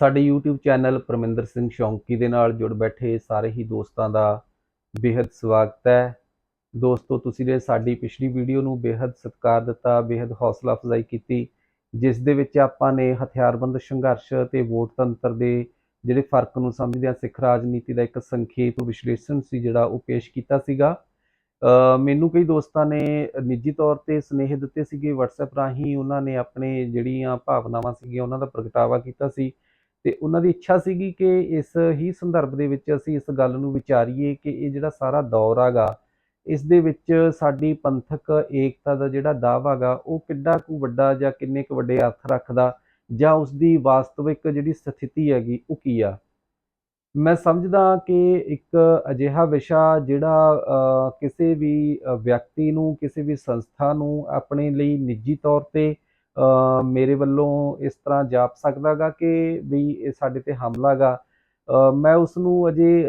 ਸਾਡੇ YouTube channel Parminder Singh ਸ਼ੌਂਕੀ ਦੇ ਨਾਲ ਜੁੜ ਬੈਠੇ ਸਾਰੇ ਹੀ ਦੋਸਤਾਂ ਦਾ ਬੇਹੱਦ ਸਵਾਗਤ ਹੈ। ਦੋਸਤੋ, ਤੁਸੀਂ ਨੇ ਸਾਡੀ ਪਿਛਲੀ ਵੀਡੀਓ ਨੂੰ ਬੇਹੱਦ ਸਤਿਕਾਰ ਦਿੱਤਾ, ਬੇਹੱਦ ਹੌਸਲਾ ਅਫਜ਼ਾਈ ਕੀਤੀ, ਜਿਸ ਦੇ ਵਿੱਚ ਆਪਾਂ ਨੇ ਹਥਿਆਰਬੰਦ ਸੰਘਰਸ਼ ਤੇ ਵੋਟ ਤੰਤਰ ਦੇ ਜਿਹੜੇ ਫ਼ਰਕ ਨੂੰ ਸਮਝਦਿਆਂ ਸਿੱਖ ਰਾਜਨੀਤੀ ਦਾ ਇੱਕ ਸੰਖੇਪ ਵਿਸ਼ਲੇਸ਼ਣ ਸੀ ਜਿਹੜਾ ਉਹ ਪੇਸ਼ ਕੀਤਾ ਸੀਗਾ। ਮੈਨੂੰ ਕਈ ਦੋਸਤਾਂ ਨੇ ਨਿੱਜੀ ਤੌਰ ਤੇ ਸਨੇਹ ਦਿੱਤੇ ਸੀਗੇ, WhatsApp ਰਾਹੀਂ ਉਹਨਾਂ ਨੇ ਆਪਣੇ ਜਿਹੜੀਆਂ ਭਾਵਨਾਵਾਂ ਸੀਗੀਆਂ, ਉਹਨਾਂ ਦਾ ਪ੍ਰਗਟਾਵਾ ਕੀਤਾ ਸੀ। ਤੇ ਉਹਨਾਂ ਦੀ ਇੱਛਾ ਸੀਗੀ ਕਿ ਇਸ ਹੀ ਸੰਦਰਭ ਦੇ ਵਿੱਚ ਅਸੀਂ ਇਸ ਗੱਲ ਨੂੰ ਵਿਚਾਰੀਏ ਕਿ ਇਹ ਜਿਹੜਾ ਸਾਰਾ ਦੌਰ ਹੈਗਾ ਇਸ ਦੇ ਵਿੱਚ ਸਾਡੀ ਪੰਥਕ ਏਕਤਾ ਦਾ ਜਿਹੜਾ ਦਾਅਵਾ ਹੈਗਾ, ਉਹ ਕਿੱਡਾ ਕੁ ਵੱਡਾ ਜਾਂ ਕਿੰਨੇ ਕੁ ਵੱਡੇ ਅਰਥ ਰੱਖਦਾ ਜਾਂ ਉਸ ਦੀ ਵਾਸਤਵਿਕ ਜਿਹੜੀ ਸਥਿਤੀ ਹੈਗੀ ਉਹ ਕੀ ਆ? ਮੈਂ ਸਮਝਦਾ ਕਿ ਇੱਕ ਅਜਿਹਾ ਵਿਸ਼ਾ ਜਿਹੜਾ ਕਿਸੇ ਵੀ ਵਿਅਕਤੀ ਨੂੰ, ਕਿਸੇ ਵੀ ਸੰਸਥਾ ਨੂੰ ਆਪਣੇ ਲਈ ਨਿੱਜੀ ਤੌਰ ਤੇ ਮੇਰੇ ਵੱਲੋਂ ਇਸ ਤਰ੍ਹਾਂ ਜਾਪ ਸਕਦਾਗਾ ਕਿ ਵੀ ਇਹ ਸਾਡੇ ਤੇ ਹਮਲਾ ਗਾ। ਮੈਂ ਉਸ ਨੂੰ ਅਜੇ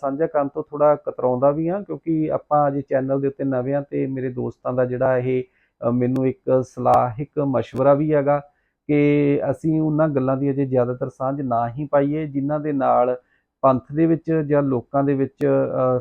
ਸਾਂਝਾ ਕਰਨ ਤੋਂ ਥੋੜਾ ਕਤਰਾਉਂਦਾ ਵੀ ਹਾਂ, ਕਿਉਂਕਿ ਆਪਾਂ ਅਜੇ ਚੈਨਲ ਦੇ ਉੱਤੇ ਨਵੇਂ ਹਾਂ ਤੇ ਮੇਰੇ ਦੋਸਤਾਂ ਦਾ ਜਿਹੜਾ ਇਹ ਮੈਨੂੰ ਇੱਕ ਸਲਾਹਿਕ ਮਸ਼ਵਰਾ ਵੀ ਹੈਗਾ ਕਿ ਅਸੀਂ ਉਹਨਾਂ ਗੱਲਾਂ ਦੀ ਅਜੇ ਜ਼ਿਆਦਾਤਰ ਸਾਂਝ ਨਾ ਹੀ ਪਾਈਏ, ਜਿਨ੍ਹਾਂ ਦੇ ਨਾਲ ਪੰਥ ਦੇ ਵਿੱਚ ਜਾਂ ਲੋਕਾਂ ਦੇ ਵਿੱਚ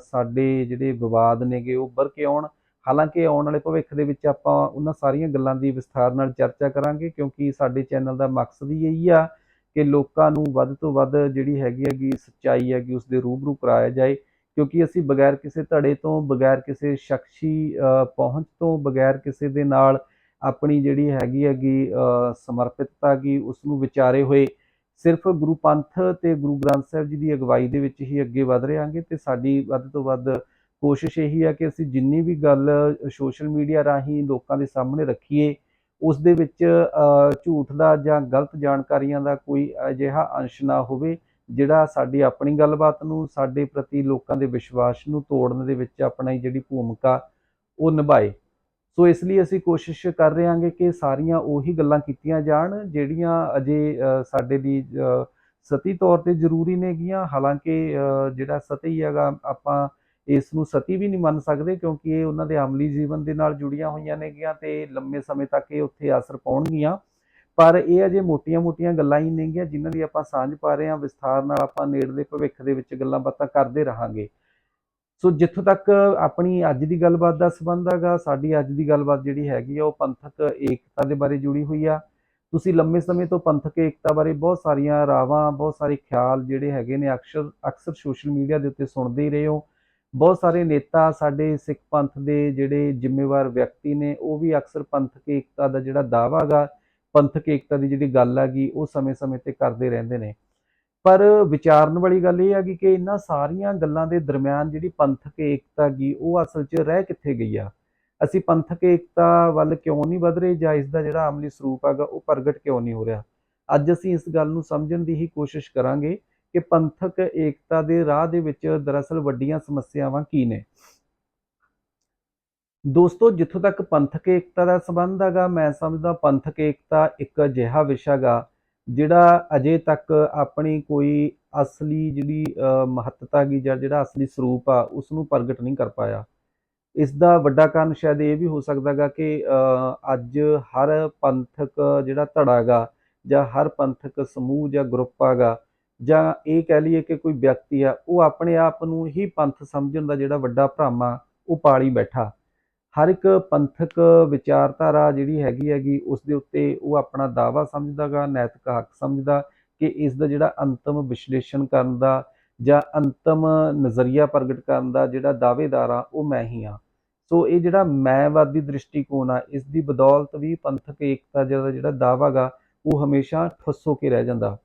ਸਾਡੇ ਜਿਹੜੇ ਵਿਵਾਦ ਨੇਗੇ ਉਹ ਉੱਭਰ ਕੇ ਆਉਣ। ਹਾਲਾਂਕਿ ਆਉਣ ਵਾਲੇ ਭਵਿੱਖ ਦੇ ਵਿੱਚ ਆਪਾਂ ਉਹਨਾਂ ਸਾਰੀਆਂ ਗੱਲਾਂ ਦੀ ਵਿਸਥਾਰ ਨਾਲ ਚਰਚਾ ਕਰਾਂਗੇ, ਕਿਉਂਕਿ ਸਾਡੇ ਚੈਨਲ ਦਾ ਮਕਸਦ ਹੀ ਇਹੀ ਆ ਕਿ ਲੋਕਾਂ ਨੂੰ ਵੱਧ ਤੋਂ ਵੱਧ ਜਿਹੜੀ ਹੈਗੀ ਹੈਗੀ ਸੱਚਾਈ ਹੈਗੀ ਉਸ ਦੇ ਰੂਬਰੂ ਕਰਾਇਆ ਜਾਏ, ਕਿਉਂਕਿ ਅਸੀਂ ਬਗੈਰ ਕਿਸੇ ਧੜੇ ਤੋਂ, ਬਗੈਰ ਕਿਸੇ ਸ਼ਖਸੀ ਪਹੁੰਚ ਤੋਂ, ਬਗੈਰ ਕਿਸੇ ਦੇ ਨਾਲ ਆਪਣੀ ਜਿਹੜੀ ਹੈਗੀ ਹੈਗੀ ਸਮਰਪਿਤਤਾ ਕੀ ਉਸ ਨੂੰ ਵਿਚਾਰੇ ਹੋਏ ਸਿਰਫ ਗੁਰੂ ਪੰਥ ਤੇ ਗੁਰੂ ਗ੍ਰੰਥ ਸਾਹਿਬ ਜੀ ਦੀ ਅਗਵਾਈ ਦੇ ਵਿੱਚ ਹੀ ਅੱਗੇ ਵਧ ਰਹਾਂਗੇ ਤੇ ਸਾਡੀ ਵੱਧ ਤੋਂ ਵੱਧ ਕੋਸ਼ਿਸ਼ ਇਹੀ ਆ ਕਿ ਅਸੀਂ ਜਿੰਨੀ ਵੀ ਗੱਲ ਸੋਸ਼ਲ ਮੀਡੀਆ ਰਾਹੀਂ ਲੋਕਾਂ ਦੇ ਸਾਹਮਣੇ ਰੱਖੀਏ, ਉਸ ਦੇ ਵਿੱਚ ਝੂਠ ਦਾ ਜਾਂ ਗਲਤ ਜਾਣਕਾਰੀਆਂ ਦਾ ਕੋਈ ਅਜਿਹਾ ਅੰਸ਼ ਨਾ ਹੋਵੇ, ਜਿਹੜਾ ਸਾਡੀ ਆਪਣੀ ਗੱਲਬਾਤ ਨੂੰ, ਸਾਡੇ ਪ੍ਰਤੀ ਲੋਕਾਂ ਦੇ ਵਿਸ਼ਵਾਸ ਨੂੰ ਤੋੜਨ ਦੇ ਵਿੱਚ ਆਪਣੀ ਜਿਹੜੀ ਭੂਮਿਕਾ, ਉਹ ਨਿਭਾਏ। ਸੋ ਇਸ ਲਈ ਅਸੀਂ ਕੋਸ਼ਿਸ਼ ਕਰ ਰਹੇ ਹਾਂਗੇ ਕਿ ਸਾਰੀਆਂ ਉਹੀ ਗੱਲਾਂ ਕੀਤੀਆਂ ਜਾਣ, ਜਿਹੜੀਆਂ ਅਜੇ ਸਾਡੇ ਲਈ ਸਤੀ ਤੌਰ ਤੇ ਜ਼ਰੂਰੀ ਨੇਗੀਆਂ। ਹਾਲਾਂਕਿ ਜਿਹੜਾ ਸਤੀ ਹੈਗਾ, ਆਪਾਂ ਇਸ ਨੂੰ ਸਤੀ ਵੀ ਨਹੀਂ ਮੰਨ ਸਕਦੇ ਕਿਉਂਕਿ ਇਹ ਉਹਨਾਂ ਦੇ ਅਮਲੀ ਜੀਵਨ ਦੇ ਨਾਲ ਜੁੜੀਆਂ ਹੋਈਆਂ ਨੇਗੀਆਂ ਤੇ ਲੰਮੇ ਸਮੇਂ ਤੱਕ ਇਹ ਉੱਥੇ ਅਸਰ ਪਾਉਣਗੀਆਂ। ਪਰ ਇਹ ਅਜੇ ਮੋਟੀਆਂ-ਮੋਟੀਆਂ ਗੱਲਾਂ ਹੀ ਨੇਗੀਆਂ ਜਿਨ੍ਹਾਂ ਦੀ ਆਪਾਂ ਸਾਂਝ ਪਾ ਰਹੇ ਹਾਂ, ਵਿਸਥਾਰ ਨਾਲ ਆਪਾਂ ਨੇੜਲੇ ਭਵਿੱਖ ਦੇ ਵਿੱਚ ਗੱਲਾਂ ਬਾਤਾਂ ਕਰਦੇ ਰਹਾਂਗੇ। ਸੋ ਜਿੱਥੋਂ ਤੱਕ ਆਪਣੀ ਅੱਜ ਦੀ ਗੱਲਬਾਤ ਦਾ ਸੰਬੰਧ ਹੈਗਾ, ਸਾਡੀ ਅੱਜ ਦੀ ਗੱਲਬਾਤ ਜਿਹੜੀ ਹੈਗੀ ਆ, ਉਹ ਪੰਥਕ ਏਕਤਾ ਦੇ ਬਾਰੇ ਜੁੜੀ ਹੋਈ ਆ। ਤੁਸੀਂ ਲੰਮੇ ਸਮੇਂ ਤੋਂ ਪੰਥਕ ਏਕਤਾ ਬਾਰੇ ਬਹੁਤ ਸਾਰੀਆਂ ਰਾਵਾਂ, ਬਹੁਤ ਸਾਰੇ ਖਿਆਲ ਜਿਹੜੇ ਹੈਗੇ ਨੇ ਅਕਸਰ ਅਕਸਰ ਸੋਸ਼ਲ ਮੀਡੀਆ ਦੇ ਉੱਤੇ ਸੁਣਦੇ ਹੀ ਰਹੇ ਹੋ। ਬਹੁਤ ਸਾਰੇ ਨੇਤਾ ਸਾਡੇ ਸਿੱਖ ਪੰਥ ਦੇ ਜਿਹੜੇ ਜ਼ਿੰਮੇਵਾਰ ਵਿਅਕਤੀ ਨੇ, ਉਹ ਵੀ ਅਕਸਰ ਪੰਥਕ ਏਕਤਾ ਦਾ ਜਿਹੜਾ ਦਾਅਵਾ ਗਾ ਪੰਥਕ ਏਕਤਾ ਦੀ ਜਿਹੜੀ ਗੱਲ ਹੈਗੀ ਉਹ ਸਮੇਂ-ਸਮੇਂ ਤੇ ਕਰਦੇ ਰਹਿੰਦੇ ਨੇ। ਪਰ ਵਿਚਾਰਨ ਵਾਲੀ ਗੱਲ ਇਹ ਹੈਗੀ ਕਿ ਇਹਨਾਂ ਸਾਰੀਆਂ ਗੱਲਾਂ ਦੇ ਦਰਮਿਆਨ ਜਿਹੜੀ ਪੰਥਕ ਏਕਤਾ ਗੀ, ਉਹ ਅਸਲ 'ਚ ਰਹਿ ਕਿੱਥੇ ਗਈ ਆ? ਅਸੀਂ ਪੰਥਕ ਏਕਤਾ ਵੱਲ ਕਿਉਂ ਨਹੀਂ ਵਧ ਰਹੇ ਜਾਂ ਇਸ ਦਾ ਜਿਹੜਾ ਅਮਲੀ ਸਰੂਪ ਹੈਗਾ ਉਹ ਪ੍ਰਗਟ ਕਿਉਂ ਨਹੀਂ ਹੋ ਰਿਹਾ? ਅੱਜ ਅਸੀਂ ਇਸ ਗੱਲ ਨੂੰ ਸਮਝਣ ਦੀ ਹੀ ਕੋਸ਼ਿਸ਼ ਕਰਾਂਗੇ ਕਿ ਪੰਥਕ ਏਕਤਾ ਦੇ ਰਾਹ ਦੇ ਵਿੱਚ ਦਰਅਸਲ ਵੱਡੀਆਂ ਸਮੱਸਿਆਵਾਂ ਕੀ ਨੇ? ਦੋਸਤੋ, ਜਿੱਥੋਂ ਤੱਕ ਪੰਥਕ ਏਕਤਾ ਦਾ ਸੰਬੰਧ ਹੈਗਾ, ਮੈਂ ਸਮਝਦਾ ਪੰਥਕ ਏਕਤਾ ਇੱਕ ਅਜਿਹਾ ਵਿਸ਼ਾ ਗਾ, ਜਿਹੜਾ ਅਜੇ ਤੱਕ ਆਪਣੀ ਕੋਈ ਅਸਲੀ ਜਿਹੜੀ ਮਹੱਤਤਾ ਗੀ ਜਾਂ ਜਿਹੜਾ ਅਸਲੀ ਸਰੂਪ ਆ ਉਸ ਨੂੰ ਪ੍ਰਗਟ ਨਹੀਂ ਕਰ ਪਾਇਆ। ਇਸ ਦਾ ਵੱਡਾ ਕਾਰਨ ਸ਼ਾਇਦ ਇਹ ਵੀ ਹੋ ਸਕਦਾ ਗਾ ਕਿ ਅੱਜ ਹਰ ਪੰਥਕ ਜਿਹੜਾ ਧੜਾ ਗਾ ਜਾਂ ਹਰ ਪੰਥਕ ਸਮੂਹ ਜਾਂ ਗਰੁੱਪ ਹੈਗਾ ਜਾਂ ਇਹ ਕਹਿ ਲਈਏ ਕਿ ਕੋਈ ਵਿਅਕਤੀ ਆ, ਉਹ ਆਪਣੇ ਆਪ ਨੂੰ ਹੀ ਪੰਥ ਸਮਝਣ ਦਾ ਜਿਹੜਾ ਵੱਡਾ ਭਰਾਮਾ, ਉਹ ਪਾਲੀ ਬੈਠਾ। ਹਰ ਇੱਕ ਪੰਥਕ ਵਿਚਾਰਧਾਰਾ ਜਿਹੜੀ ਹੈਗੀ ਹੈਗੀ, ਉਸ ਦੇ ਉੱਤੇ ਉਹ ਆਪਣਾ ਦਾਵਾ ਸਮਝਦਾਗਾ, ਨੈਤਿਕ ਹੱਕ ਸਮਝਦਾ ਕਿ ਇਸ ਦਾ ਜਿਹੜਾ ਅੰਤਮ ਵਿਸ਼ਲੇਸ਼ਣ ਕਰਨ ਦਾ ਜਾਂ ਅੰਤਮ ਨਜ਼ਰੀਆ ਪ੍ਰਗਟ ਕਰਨ ਦਾ ਜਿਹੜਾ ਦਾਅਵੇਦਾਰ ਆ, ਉਹ ਮੈਂ ਹੀ ਆ। ਸੋ ਇਹ ਜਿਹੜਾ ਮੈਂਵਾਦੀ ਦ੍ਰਿਸ਼ਟੀਕੋਣ ਆ, ਇਸ ਦੀ ਬਦੌਲਤ ਵੀ ਪੰਥਕ ਏਕਤਾ ਜਿਹੜਾ ਜਿਹੜਾ ਦਾਅਵਾ ਗਾ ਉਹ ਹਮੇਸ਼ਾ ਠੁੱਸ ਹੋ ਕੇ ਰਹਿ ਜਾਂਦਾ।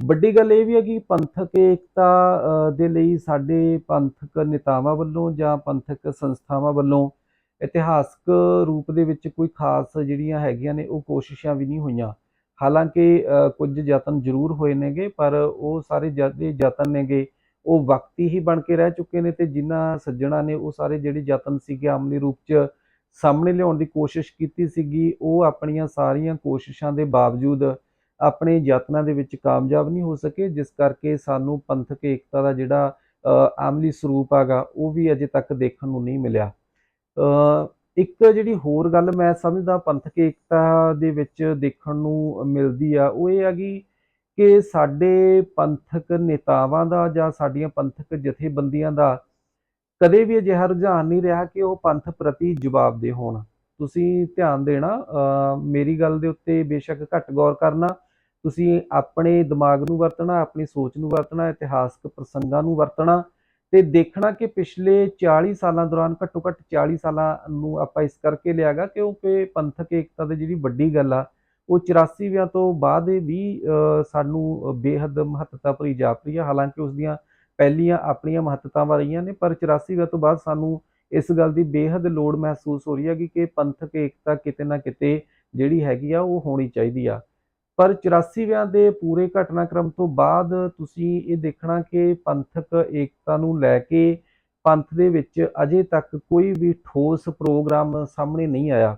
ਵੱਡੀ ਗੱਲ ਇਹ ਵੀ ਹੈ ਕਿ ਪੰਥਕ ਏਕਤਾ ਦੇ ਲਈ ਸਾਡੇ ਪੰਥਕ ਨੇਤਾਵਾਂ ਵੱਲੋਂ ਜਾਂ ਪੰਥਕ ਸੰਸਥਾਵਾਂ ਵੱਲੋਂ ਇਤਿਹਾਸਕ ਰੂਪ ਦੇ ਵਿੱਚ ਕੋਈ ਖਾਸ ਜਿਹੜੀਆਂ ਹੈਗੀਆਂ ਨੇ, ਉਹ ਕੋਸ਼ਿਸ਼ਾਂ ਵੀ ਨਹੀਂ ਹੋਈਆਂ। ਹਾਲਾਂਕਿ ਕੁਝ ਯਤਨ ਜ਼ਰੂਰ ਹੋਏ ਨੇਗੇ, ਪਰ ਉਹ ਸਾਰੇ ਜਿਹੜੇ ਯਤਨ ਨੇਗੇ, ਉਹ ਵਕਤੀ ਹੀ ਬਣ ਕੇ ਰਹਿ ਚੁੱਕੇ ਨੇ ਤੇ ਜਿਨ੍ਹਾਂ ਸੱਜਣਾ ਨੇ ਉਹ ਸਾਰੇ ਜਿਹੜੇ ਯਤਨ ਸੀਗੇ ਆਮਲੀ ਰੂਪ 'ਚ ਸਾਹਮਣੇ ਲਿਆਉਣ ਦੀ ਕੋਸ਼ਿਸ਼ ਕੀਤੀ ਸੀਗੀ, ਉਹ ਆਪਣੀਆਂ ਸਾਰੀਆਂ ਕੋਸ਼ਿਸ਼ਾਂ ਦੇ ਬਾਵਜੂਦ ਆਪਣੇ ਯਤਨਾਂ ਦੇ ਵਿੱਚ ਕਾਮਯਾਬ ਨਹੀਂ ਹੋ ਸਕੇ, ਜਿਸ ਕਰਕੇ ਸਾਨੂੰ ਪੰਥਕ ਏਕਤਾ ਦਾ ਜਿਹੜਾ ਆਮਲੀ ਸਰੂਪ ਹੈਗਾ, ਉਹ ਵੀ ਅਜੇ ਤੱਕ ਦੇਖਣ ਨੂੰ ਨਹੀਂ ਮਿਲਿਆ। ਇੱਕ ਜਿਹੜੀ ਹੋਰ ਗੱਲ ਮੈਂ ਸਮਝਦਾ ਪੰਥਕ ਏਕਤਾ ਦੇ ਵਿੱਚ ਦੇਖਣ ਨੂੰ ਮਿਲਦੀ ਆ, ਉਹ ਇਹ ਹੈਗੀ ਕਿ ਸਾਡੇ ਪੰਥਕ ਨੇਤਾਵਾਂ ਦਾ ਜਾਂ ਸਾਡੀਆਂ ਪੰਥਕ ਜਥੇਬੰਦੀਆਂ ਦਾ ਕਦੇ ਵੀ ਅਜਿਹਾ ਰੁਝਾਨ ਨਹੀਂ ਰਿਹਾ ਕਿ ਉਹ ਪੰਥ ਪ੍ਰਤੀ ਜਵਾਬਦੇਹ ਹੋਣ। ਤੁਸੀਂ ਧਿਆਨ ਦੇਣਾ ਮੇਰੀ ਗੱਲ ਦੇ ਉੱਤੇ ਬੇਸ਼ੱਕ ਘੱਟ ਗੌਰ ਕਰਨਾ। ਤੁਸੀਂ ਆਪਣੇ ਦਿਮਾਗ ਨੂੰ ਵਰਤਣਾ, ਆਪਣੀ ਸੋਚ ਨੂੰ ਵਰਤਣਾ, ਇਤਿਹਾਸਕ ਪ੍ਰਸੰਗਾਂ ਨੂੰ ਵਰਤਣਾ ਤੇ ਦੇਖਣਾ ਕਿ ਪਿਛਲੇ 40 ਸਾਲਾਂ ਦੌਰਾਨ ਘੱਟੋ ਘੱਟ 40 ਸਾਲਾਂ ਨੂੰ ਆਪਾਂ ਇਸ ਕਰਕੇ ਲਿਆਗਾ ਕਿਉਂਕਿ ਪੰਥਕ ਏਕਤਾ ਦੀ ਜਿਹੜੀ ਵੱਡੀ ਗੱਲ ਆ, ਉਹ 84 ਵਿਆਂ ਤੋਂ ਬਾਅਦ ਵੀ ਸਾਨੂੰ ਬੇਹੱਦ ਮਹੱਤਤਾ ਭਰੀ ਜਾਪਦੀ ਆ। ਹਾਲਾਂਕਿ ਉਸ ਦੀਆਂ ਪਹਿਲੀਆਂ ਆਪਣੀਆਂ ਮਹੱਤਤਾਵਾਂ ਰਹੀਆਂ ਨੇ, ਪਰ 84 ਵਿਆਂ ਤੋਂ ਬਾਅਦ ਸਾਨੂੰ ਇਸ ਗੱਲ ਦੀ ਬੇਹੱਦ ਲੋੜ ਮਹਿਸੂਸ ਹੋ ਰਹੀ ਹੈ ਕਿ ਪੰਥਕ ਏਕਤਾ ਕਿਤੇ ਨਾ ਕਿਤੇ ਜਿਹੜੀ ਹੈਗੀ ਆ, ਉਹ ਹੋਣੀ ਚਾਹੀਦੀ ਆ। ਪਰ 84 ਵਿਆਂ ਦੇ ਪੂਰੇ ਘਟਨਾਕ੍ਰਮ ਤੋਂ ਬਾਅਦ ਤੁਸੀਂ ਇਹ ਦੇਖਣਾ ਕਿ ਪੰਥਕ ਏਕਤਾ ਨੂੰ ਲੈ ਕੇ ਪੰਥ ਦੇ ਵਿੱਚ ਅਜੇ ਤੱਕ ਕੋਈ ਵੀ ਠੋਸ ਪ੍ਰੋਗਰਾਮ ਸਾਹਮਣੇ ਨਹੀਂ ਆਇਆ।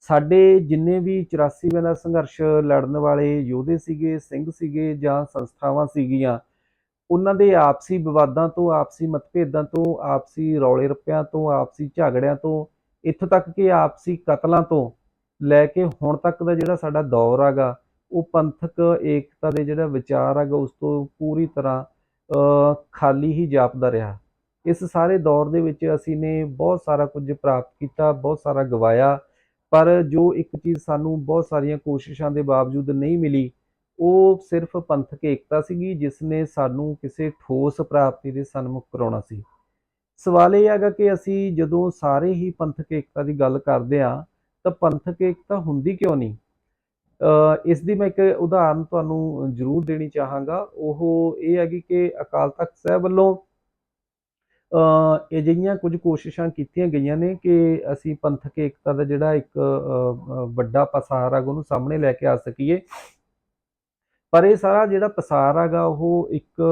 ਸਾਡੇ ਜਿੰਨੇ ਵੀ 84 ਵਿਆਂ ਦਾ ਸੰਘਰਸ਼ ਲੜਨ ਵਾਲੇ ਯੋਧੇ ਸੀਗੇ, ਸਿੰਘ ਸੀਗੇ ਜਾਂ ਸੰਸਥਾਵਾਂ ਸੀਗੀਆਂ, ਉਹਨਾਂ ਦੇ ਆਪਸੀ ਵਿਵਾਦਾਂ ਤੋਂ, ਆਪਸੀ ਮਤਭੇਦਾਂ ਤੋਂ, ਆਪਸੀ ਰੌਲੇ ਰੱਪਿਆਂ ਤੋਂ, ਆਪਸੀ ਝਗੜਿਆਂ ਤੋਂ, ਇੱਥੋਂ ਤੱਕ ਕਿ ਆਪਸੀ ਕਤਲਾਂ ਤੋਂ ਲੈ ਕੇ ਹੁਣ ਤੱਕ ਦਾ ਜਿਹੜਾ ਸਾਡਾ ਦੌਰ ਹੈਗਾ ਉਹ ਪੰਥਕ ਏਕਤਾ ਦੇ ਜਿਹੜਾ ਵਿਚਾਰ ਹੈਗਾ, ਉਸ ਤੋਂ ਪੂਰੀ ਤਰ੍ਹਾਂ ਖਾਲੀ ਹੀ ਜਾਪਦਾ ਰਿਹਾ। ਇਸ ਸਾਰੇ ਦੌਰ ਦੇ ਵਿੱਚ ਅਸੀਂ ਨੇ ਬਹੁਤ ਸਾਰਾ ਕੁਝ ਪ੍ਰਾਪਤ ਕੀਤਾ, ਬਹੁਤ ਸਾਰਾ ਗਵਾਇਆ, ਪਰ ਜੋ ਇੱਕ ਚੀਜ਼ ਸਾਨੂੰ ਬਹੁਤ ਸਾਰੀਆਂ ਕੋਸ਼ਿਸ਼ਾਂ ਦੇ ਬਾਵਜੂਦ ਨਹੀਂ ਮਿਲੀ, ਉਹ ਸਿਰਫ ਪੰਥਕ ਏਕਤਾ ਸੀਗੀ, ਜਿਸ ਨੇ ਸਾਨੂੰ ਕਿਸੇ ਠੋਸ ਪ੍ਰਾਪਤੀ ਦੇ ਸਨਮੁਖ ਕਰਾਉਣਾ ਸੀ। ਸਵਾਲ ਇਹ ਹੈਗਾ ਕਿ ਅਸੀਂ ਜਦੋਂ ਸਾਰੇ ਹੀ ਪੰਥਕ ਏਕਤਾ ਦੀ ਗੱਲ ਕਰਦੇ ਆ ਤਾਂ ਪੰਥਕ ਏਕਤਾ ਹੁੰਦੀ ਕਿਉਂ ਨਹੀਂ? ਇਸ ਦੀ ਮੈਂ ਇੱਕ ਉਦਾਹਰਨ ਤੁਹਾਨੂੰ ਜ਼ਰੂਰ ਦੇਣੀ ਚਾਹਾਂਗਾ। ਉਹ ਇਹ ਹੈਗੀ ਕਿ ਅਕਾਲ ਤਖਤ ਸਾਹਿਬ ਵੱਲੋਂ ਅਜਿਹੀਆਂ ਕੁਝ ਕੋਸ਼ਿਸ਼ਾਂ ਕੀਤੀਆਂ ਗਈਆਂ ਨੇ ਕਿ ਅਸੀਂ ਪੰਥਕ ਏਕਤਾ ਦਾ ਜਿਹੜਾ ਇੱਕ ਵੱਡਾ ਪਸਾਰ ਹੈਗਾ ਉਹਨੂੰ ਸਾਹਮਣੇ ਲੈ ਕੇ ਆ ਸਕੀਏ। ਪਰ ਇਹ ਸਾਰਾ ਜਿਹੜਾ ਪਸਾਰ ਹੈਗਾ ਉਹ ਇੱਕ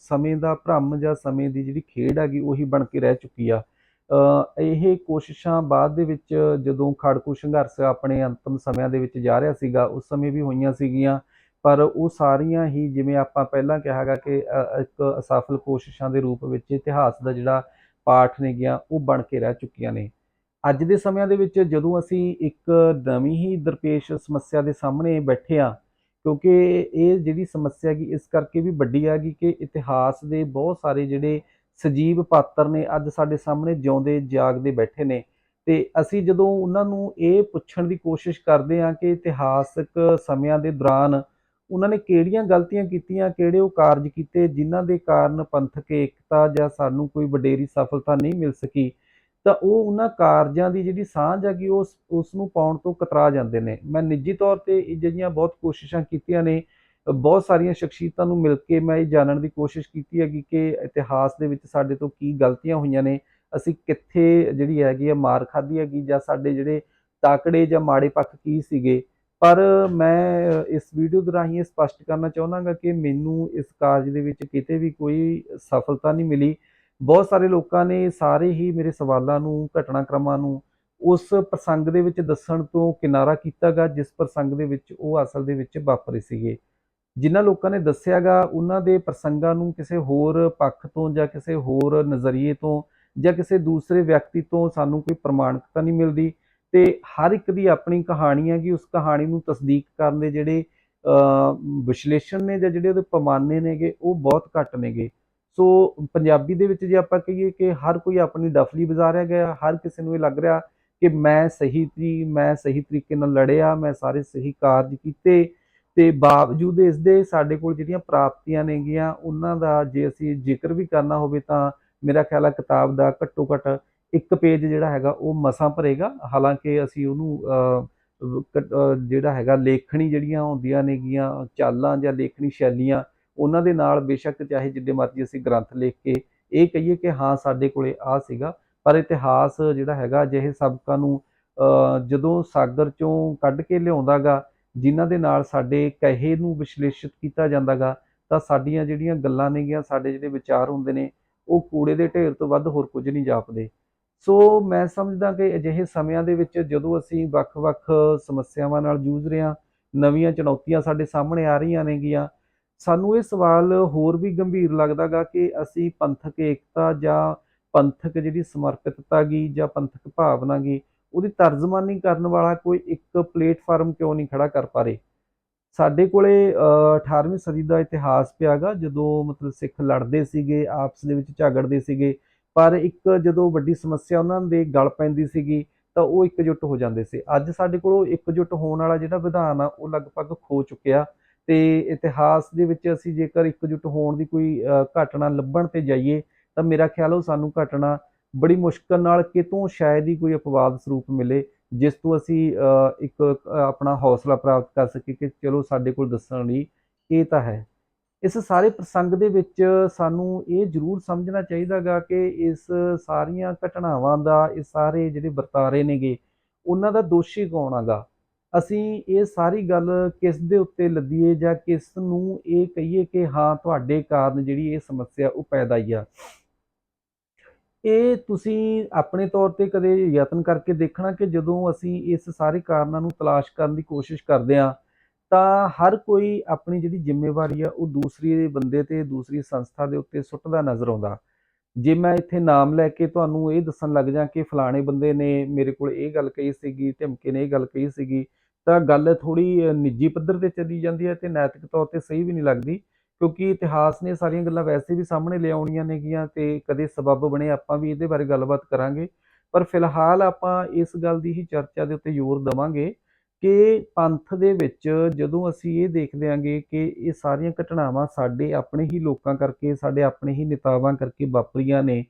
ਸਮੇਂ ਦਾ ਭ੍ਰਮ ਜਾਂ ਸਮੇਂ ਦੀ ਜਿਹੜੀ ਖੇਡ ਹੈਗੀ ਉਹੀ ਬਣ ਕੇ ਰਹਿ ਚੁੱਕੀ ਆ। ਇਹ ਕੋਸ਼ਿਸ਼ਾਂ ਬਾਅਦ ਦੇ ਵਿੱਚ ਜਦੋਂ ਖੜਕੂ ਸੰਘਰਸ਼ ਆਪਣੇ ਅੰਤਮ ਸਮਿਆਂ ਦੇ ਵਿੱਚ ਜਾ ਰਿਹਾ ਸੀਗਾ, ਉਸ ਸਮੇਂ ਵੀ ਹੋਈਆਂ ਸੀਗੀਆਂ, ਪਰ ਉਹ ਸਾਰੀਆਂ ਹੀ ਜਿਵੇਂ ਆਪਾਂ ਪਹਿਲਾਂ ਕਿਹਾਗਾ ਕਿ ਇੱਕ ਅਸਫਲ ਕੋਸ਼ਿਸ਼ਾਂ ਦੇ ਰੂਪ ਵਿੱਚ ਇਤਿਹਾਸ ਦਾ ਜਿਹੜਾ ਪਾਠ ਨੇ ਗਿਆ, ਉਹ ਬਣ ਕੇ ਰਹਿ ਚੁੱਕੀਆਂ ਨੇ। ਅੱਜ ਦੇ ਸਮਿਆਂ ਦੇ ਵਿੱਚ ਜਦੋਂ ਅਸੀਂ ਇੱਕ ਨਵੀਂ ਹੀ ਦਰਪੇਸ਼ ਸਮੱਸਿਆ ਦੇ ਸਾਹਮਣੇ ਬੈਠੇ ਆ ਕਿਉਂਕਿ ਇਹ ਜਿਹੜੀ ਸਮੱਸਿਆ ਹੈਗੀ, ਇਸ ਕਰਕੇ ਵੀ ਵੱਡੀ ਆ ਗਈ ਕਿ ਇਤਿਹਾਸ ਦੇ ਬਹੁਤ ਸਾਰੇ ਜਿਹੜੇ ਸਜੀਵ ਪਾਤਰ ਨੇ ਅੱਜ ਸਾਡੇ ਸਾਹਮਣੇ ਜਿਉਂਦੇ ਜਾਗਦੇ ਬੈਠੇ ਨੇ। ਤੇ ਅਸੀਂ ਜਦੋਂ ਉਹਨਾਂ ਨੂੰ ਇਹ ਪੁੱਛਣ ਦੀ ਕੋਸ਼ਿਸ਼ ਕਰਦੇ ਹਾਂ ਕਿ ਇਤਿਹਾਸਕ ਸਮਿਆਂ ਦੇ ਦੌਰਾਨ ਉਹਨਾਂ ਨੇ ਕਿਹੜੀਆਂ ਗਲਤੀਆਂ ਕੀਤੀਆਂ, ਕਿਹੜੇ ਉਹ ਕਾਰਜ ਕੀਤੇ ਜਿਨ੍ਹਾਂ ਦੇ ਕਾਰਨ ਪੰਥਕ ਏਕਤਾ ਜਾਂ ਸਾਨੂੰ ਕੋਈ ਵਡੇਰੀ ਸਫਲਤਾ ਨਹੀਂ ਮਿਲ ਸਕੀ, ਤਾਂ ਉਹ ਉਹਨਾਂ ਕਾਰਜਾਂ ਦੀ ਜਿਹੜੀ ਸਾਂਝ ਹੈਗੀ ਉਸ ਉਸ ਨੂੰ ਪਾਉਣ ਤੋਂ ਕਤਰਾ ਜਾਂਦੇ ਨੇ। ਮੈਂ ਨਿੱਜੀ ਤੌਰ ਤੇ ਇਹ ਜਿਹੜੀਆਂ ਬਹੁਤ ਕੋਸ਼ਿਸ਼ਾਂ ਕੀਤੀਆਂ ਨੇ ਬਹੁਤ ਸਾਰੀਆਂ ਸ਼ਖਸੀਅਤਾਂ ਨੂੰ ਮਿਲ ਕੇ ਮੈਂ ਇਹ ਜਾਣਨ ਦੀ ਕੋਸ਼ਿਸ਼ ਕੀਤੀ ਹੈਗੀ ਕਿ ਇਤਿਹਾਸ ਦੇ ਵਿੱਚ ਸਾਡੇ ਤੋਂ ਕੀ ਗਲਤੀਆਂ ਹੋਈਆਂ ਨੇ, ਅਸੀਂ ਕਿੱਥੇ ਜਿਹੜੀ ਹੈਗੀ ਆ ਮਾਰ ਖਾਧੀ ਹੈਗੀ ਜਾਂ ਸਾਡੇ ਜਿਹੜੇ ਤਾਕੜੇ ਜਾਂ ਮਾੜੇ ਪੱਖ ਕੀ ਸੀਗੇ। ਪਰ ਮੈਂ ਇਸ ਵੀਡੀਓ ਦੇ ਰਾਹੀਂ ਇਹ ਸਪਸ਼ਟ ਕਰਨਾ ਚਾਹੁੰਦਾਗਾ ਕਿ ਮੈਨੂੰ ਇਸ ਕਾਰਜ ਦੇ ਵਿੱਚ ਕਿਤੇ ਵੀ ਕੋਈ ਸਫਲਤਾ ਨਹੀਂ ਮਿਲੀ। ਬਹੁਤ ਸਾਰੇ ਲੋਕਾਂ ਨੇ ਸਾਰੇ ਹੀ ਮੇਰੇ ਸਵਾਲਾਂ ਨੂੰ, ਘਟਨਾਕ੍ਰਮਾਂ ਨੂੰ ਉਸ ਪ੍ਰਸੰਗ ਦੇ ਵਿੱਚ ਦੱਸਣ ਤੋਂ ਕਿਨਾਰਾ ਕੀਤਾਗਾ, ਜਿਸ ਪ੍ਰਸੰਗ ਦੇ ਵਿੱਚ ਉਹ ਅਸਲ ਦੇ ਵਿੱਚ ਵਾਪਰੇ ਸੀਗੇ। ਜਿਨ੍ਹਾਂ ਲੋਕਾਂ ਨੇ ਦੱਸਿਆਗਾ, ਉਹਨਾਂ ਦੇ ਪ੍ਰਸੰਗਾਂ ਨੂੰ ਕਿਸੇ ਹੋਰ ਪੱਖ ਤੋਂ ਜਾਂ ਕਿਸੇ ਹੋਰ ਨਜ਼ਰੀਏ ਤੋਂ ਜਾਂ ਕਿਸੇ ਦੂਸਰੇ ਵਿਅਕਤੀ ਤੋਂ ਸਾਨੂੰ ਕੋਈ ਪ੍ਰਮਾਣਿਕਤਾ ਨਹੀਂ ਮਿਲਦੀ ਤੇ ਹਰ ਇੱਕ ਦੀ ਆਪਣੀ ਕਹਾਣੀ ਹੈਗੀ, ਉਸ ਕਹਾਣੀ ਨੂੰ ਤਸਦੀਕ ਕਰਨ ਦੇ ਜਿਹੜੇ ਵਿਸ਼ਲੇਸ਼ਣ ਨੇ ਜਾਂ ਜਿਹੜੇ ਉਹਦੇ ਪੈਮਾਨੇ ਨੇਗੇ, ਉਹ ਬਹੁਤ ਘੱਟ ਨੇਗੇ। ਸੋ ਪੰਜਾਬੀ ਦੇ ਵਿੱਚ ਜੇ ਆਪਾਂ ਕਹੀਏ ਕਿ ਹਰ ਕੋਈ ਆਪਣੀ ਡਫਲੀ ਵਜਾ ਗਿਆ, ਹਰ ਕਿਸੇ ਨੂੰ ਇਹ ਲੱਗ ਰਿਹਾ ਕਿ ਮੈਂ ਸਹੀ ਸੀ, ਮੈਂ ਸਹੀ ਤਰੀਕੇ ਨਾਲ ਲੜਿਆ, ਮੈਂ ਸਾਰੇ ਸਹੀ ਕਾਰਜ ਕੀਤੇ ਤੇ ਬਾਵਜੂਦ ਇਸ ਦੇ ਸਾਡੇ ਕੋਲ ਜਿਹੜੀਆਂ ਪ੍ਰਾਪਤੀਆਂ ਨੇਗੀਆਂ, ਉਹਨਾਂ ਦਾ ਜੇ ਅਸੀਂ ਜ਼ਿਕਰ ਵੀ ਕਰਨਾ ਹੋਵੇ ਤਾਂ ਮੇਰਾ ਖਿਆਲ ਹੈ ਕਿਤਾਬ ਦਾ ਘੱਟੋ ਘੱਟ ਇੱਕ ਪੇਜ ਜਿਹੜਾ ਹੈਗਾ ਉਹ ਮਸਾਂ ਭਰੇਗਾ। ਹਾਲਾਂਕਿ ਅਸੀਂ ਉਹਨੂੰ ਕ- ਜਿਹੜਾ ਹੈਗਾ ਲੇਖਣੀ ਜਿਹੜੀਆਂ ਹੁੰਦੀਆਂ ਨੇਗੀਆਂ, ਚਾਲਾਂ ਜਾਂ ਲੇਖਣੀ ਸ਼ੈਲੀਆਂ, ਉਹਨਾਂ ਦੇ ਨਾਲ ਬੇਸ਼ੱਕ ਚਾਹੇ ਜਿੱਡੇ ਮਰਜ਼ੀ ਅਸੀਂ ਗ੍ਰੰਥ ਲਿਖ ਕੇ ਇਹ ਕਹੀਏ ਕਿ ਹਾਂ, ਸਾਡੇ ਕੋਲੇ ਆ ਸੀਗਾ। ਪਰ ਇਤਿਹਾਸ ਜਿਹੜਾ ਹੈਗਾ ਅਜਿਹੇ ਸਬਕਾਂ ਨੂੰ ਜਦੋਂ ਸਾਗਰ ਚੋਂ ਕੱਢ ਕੇ ਲਿਆਉਂਦਾਗਾ ਜਿਨ੍ਹਾਂ ਦੇ ਨਾਲ ਸਾਡੇ ਕਹੇ ਨੂੰ ਵਿਸ਼ਲੇਸ਼ਿਤ ਕੀਤਾ ਜਾਂਦਾਗਾ, ਤਾਂ ਸਾਡੀਆਂ ਜਿਹੜੀਆਂ ਗੱਲਾਂ ਨੇਗੀਆਂ, ਸਾਡੇ ਜਿਹੜੇ ਵਿਚਾਰ ਹੁੰਦੇ ਨੇ, ਉਹ ਕੂੜੇ ਦੇ ਢੇਰ ਤੋਂ ਵੱਧ ਹੋਰ ਕੁਝ ਨਹੀਂ ਜਾਪਦੇ। ਸੋ ਮੈਂ ਸਮਝਦਾ ਕਿ ਅਜਿਹੇ ਸਮਿਆਂ ਦੇ ਵਿੱਚ ਜਦੋਂ ਅਸੀਂ ਵੱਖ-ਵੱਖ ਸਮੱਸਿਆਵਾਂ ਨਾਲ ਜੂਝ ਰਹੇ ਹਾਂ, ਨਵੀਆਂ ਚੁਣੌਤੀਆਂ ਸਾਡੇ ਸਾਹਮਣੇ ਆ ਰਹੀਆਂ ਨੇਗੀਆਂ, ਸਾਨੂੰ ਇਹ ਸਵਾਲ ਹੋਰ ਵੀ ਗੰਭੀਰ ਲੱਗਦਾਗਾ ਕਿ ਅਸੀਂ ਪੰਥਕ ਏਕਤਾ ਜਾਂ ਪੰਥਕ ਜਿਹੜੀ ਸਮਰਪਿਤਤਾ ਗੀ ਜਾਂ ਪੰਥਕ ਭਾਵਨਾ ਗੀ ਉਹਦੀ ਤਰਜਮਾਨੀ ਕਰਨ ਵਾਲਾ ਕੋਈ ਇੱਕ ਪਲੇਟਫਾਰਮ ਕਿਉਂ ਨਹੀਂ ਖੜਾ ਕਰ ਪਾ ਰਹੇ? ਸਾਡੇ ਕੋਲੇ ਅ, 18ਵੀਂ ਸਦੀ ਦਾ ਇਤਿਹਾਸ ਪਿਆਗਾ ਜਦੋਂ ਮਤਲਬ ਸਿੱਖ ਲੜਦੇ ਸੀਗੇ ਆਪਸ ਦੇ ਵਿੱਚ ਝਗੜਦੇ ਸੀਗੇ ਪਰ ਇੱਕ ਜਦੋਂ ਵੱਡੀ ਸਮੱਸਿਆ ਉਹਨਾਂ ਦੇ ਗਲ ਪੈਂਦੀ ਸੀਗੀ ਤਾਂ ਉਹ ਇਕਜੁੱਟ ਹੋ ਜਾਂਦੇ ਸੀ। ਅੱਜ ਸਾਡੇ ਕੋਲ ਉਹ ਇਕਜੁੱਟ ਹੋਣ ਵਾਲਾ ਜਿਹੜਾ ਵਿਧਾਨ ਆ ਉਹ ਲਗਭਗ ਖੋ ਚੁੱਕਿਆ ਤੇ ਇਤਿਹਾਸ ਦੇ ਵਿੱਚ ਅਸੀਂ ਜੇਕਰ ਇਕਜੁੱਟ ਹੋਣ ਦੀ ਕੋਈ ਘਟਨਾ ਲੱਭਣ ਤੇ ਜਾਈਏ ਤਾਂ ਮੇਰਾ ਖਿਆਲ ਉਹ ਸਾਨੂੰ ਘਟਨਾ ਬੜੀ ਮੁਸ਼ਕਲ ਨਾਲ ਕਿਤੋਂ ਸ਼ਾਇਦ ਹੀ ਕੋਈ ਅਪਵਾਦ ਸਰੂਪ ਮਿਲੇ, ਜਿਸ ਤੋਂ ਅਸੀਂ ਇੱਕ ਆਪਣਾ ਹੌਸਲਾ ਪ੍ਰਾਪਤ ਕਰ ਸਕੀਏ ਕਿ ਚਲੋ ਸਾਡੇ ਕੋਲ ਦੱਸਣ ਲਈ ਇਹ ਤਾਂ ਹੈ। ਇਸ ਸਾਰੇ ਪ੍ਰਸੰਗ ਦੇ ਵਿੱਚ ਸਾਨੂੰ ਇਹ ਜ਼ਰੂਰ ਸਮਝਣਾ ਚਾਹੀਦਾਗਾ ਕਿ ਇਸ ਸਾਰੀਆਂ ਘਟਨਾਵਾਂ ਦਾ, ਇਹ ਸਾਰੇ ਜਿਹੜੇ ਵਰਤਾਰੇ ਨੇਗੇ, ਉਹਨਾਂ ਦਾ ਦੋਸ਼ੀ ਕੌਣ ਹੈਗਾ ਅਸੀਂ ਇਹ ਸਾਰੀ ਗੱਲ ਕਿਸ ਦੇ ਉੱਤੇ ਲੱਦੀਏ ਜਾਂ ਕਿਸ ਨੂੰ ਇਹ ਕਹੀਏ ਕਿ ਹਾਂ, ਤੁਹਾਡੇ ਕਾਰਨ ਜਿਹੜੀ ਇਹ ਸਮੱਸਿਆ ਉਹ ਪੈਦਾ ਹੀ ਆ। ਇਹ ਤੁਸੀਂ ਆਪਣੇ ਤੌਰ ਤੇ ਕਦੇ ਯਤਨ ਕਰਕੇ ਦੇਖਣਾ ਕਿ ਜਦੋਂ ਅਸੀਂ ਇਸ ਸਾਰੇ ਕਾਰਨਾਂ ਨੂੰ ਤਲਾਸ਼ ਕਰਨ ਦੀ ਕੋਸ਼ਿਸ਼ ਕਰਦੇ ਹਾਂ, ਤਾਂ ਹਰ ਕੋਈ ਆਪਣੀ ਜਿਹੜੀ ਜ਼ਿੰਮੇਵਾਰੀ ਆ, ਉਹ ਦੂਸਰੀ ਬੰਦੇ ਤੇ, ਦੂਸਰੀ ਸੰਸਥਾ ਦੇ ਉੱਤੇ ਸੁੱਟਦਾ ਨਜ਼ਰ ਆਉਂਦਾ। ਜੇ ਮੈਂ ਇੱਥੇ ਨਾਮ ਲੈ ਕੇ ਤੁਹਾਨੂੰ ਇਹ ਦੱਸਣ ਲੱਗ ਜਾਂ ਕਿ ਫਲਾਣੇ ਬੰਦੇ ਨੇ ਮੇਰੇ ਕੋਲ ਇਹ ਗੱਲ ਕਹੀ ਸੀਗੀ ਧਮਕੇ ਨੇ ਇਹ ਗੱਲ ਕਹੀ ਸੀਗੀ, ਤਾਂ ਗੱਲ ਥੋੜੀ ਨਿੱਜੀ ਪੱਧਰ ਤੇ ਚਲੀ ਜਾਂਦੀ ਹੈ ਤੇ ਨੈਤਿਕ ਤੌਰ ਤੇ ਸਹੀ ਵੀ ਨਹੀਂ ਲੱਗਦੀ। ਕਿਉਂਕਿ ਇਤਿਹਾਸ ਨੇ ਸਾਰੀਆਂ ਗੱਲਾਂ ਵੈਸੇ ਵੀ ਸਾਹਮਣੇ ਲਿਆਉਣੀਆਂ ਨੇਗੀਆਂ ਤੇ ਕਦੇ ਸਬੱਬ ਬਣੇ ਆਪਾਂ ਵੀ ਇਹਦੇ ਬਾਰੇ ਗੱਲਬਾਤ ਕਰਾਂਗੇ। ਪਰ ਫਿਲਹਾਲ ਆਪਾਂ ਇਸ ਗੱਲ ਦੀ ਹੀ ਚਰਚਾ ਦੇ ਉੱਤੇ ਜ਼ੋਰ ਦਵਾਂਗੇ ਕਿ ਪੰਥ ਦੇ ਵਿੱਚ ਜਦੋਂ ਅਸੀਂ ਇਹ ਦੇਖਦੇ ਆਂਗੇ ਕਿ ਇਹ ਸਾਰੀਆਂ ਘਟਨਾਵਾਂ ਸਾਡੇ ਆਪਣੇ ਹੀ ਲੋਕਾਂ ਕਰਕੇ, ਸਾਡੇ ਆਪਣੇ ਹੀ ਨੇਤਾਵਾਂ ਕਰਕੇ ਵਾਪਰੀਆਂ ਨੇ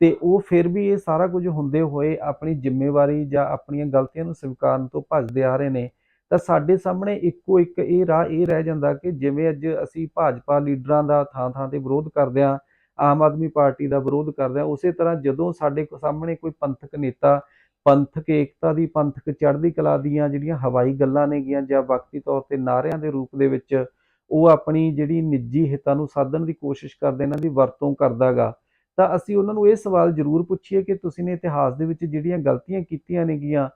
ਤੇ ਉਹ ਫਿਰ ਵੀ ਇਹ ਸਾਰਾ ਕੁਝ ਹੁੰਦੇ ਹੋਏ ਆਪਣੀ ਜ਼ਿੰਮੇਵਾਰੀ ਜਾਂ ਆਪਣੀਆਂ ਗਲਤੀਆਂ ਨੂੰ ਸਵੀਕਾਰਨ ਤੋਂ ਭੱਜਦੇ ਆ ਰਹੇ ਨੇ। ਤਾਂ ਸਾਡੇ ਸਾਹਮਣੇ ਇੱਕੋ ਇੱਕ ਇਹ ਰਾਹ ਇਹ ਰਹਿ ਜਾਂਦਾ ਕਿ ਜਿਵੇਂ ਅੱਜ ਅਸੀਂ ਭਾਜਪਾ ਲੀਡਰਾਂ ਦਾ ਥਾਂ ਥਾਂ ਤੇ ਵਿਰੋਧ ਕਰਦੇ ਹਾਂ, ਆਮ ਆਦਮੀ ਪਾਰਟੀ ਦਾ ਵਿਰੋਧ ਕਰਦੇ ਹਾਂ, ਉਸੇ ਤਰ੍ਹਾਂ ਜਦੋਂ ਸਾਡੇ ਕੋ- ਸਾਹਮਣੇ ਕੋਈ ਪੰਥਕ ਨੇਤਾ, ਪੰਥਕ ਏਕਤਾ ਦੀ, ਪੰਥਕ ਚੜ੍ਹਦੀ ਕਲਾ ਦੀਆਂ ਜਿਹੜੀਆਂ ਹਵਾਈ ਗੱਲਾਂ ਨੇਗੀਆਂ ਜਾਂ ਵਕਤੀ ਤੌਰ ਤੇ ਨਾਅਰਿਆਂ ਦੇ ਰੂਪ ਦੇ ਵਿੱਚ ਉਹ ਆਪਣੀ ਜਿਹੜੀ ਨਿੱਜੀ ਹਿੱਤਾਂ ਨੂੰ ਸਾਧਣ ਦੀ ਕੋਸ਼ਿਸ਼ ਕਰਦੇ ਇਹਨਾਂ ਦੀ ਵਰਤੋਂ ਕਰਦਾਗਾ। ਤਾਂ ਅਸੀਂ ਉਹਨਾਂ ਨੂੰ ਇਹ ਸਵਾਲ ਜ਼ਰੂਰ ਪੁੱਛੀਏ ਕਿ ਤੁਸੀਂ ਨੇ ਇਤਿਹਾਸ ਦੇ ਵਿੱਚ ਜਿਹੜੀਆਂ ਗਲਤੀਆਂ ਕੀਤੀਆਂ ਨੇਗੀਆਂ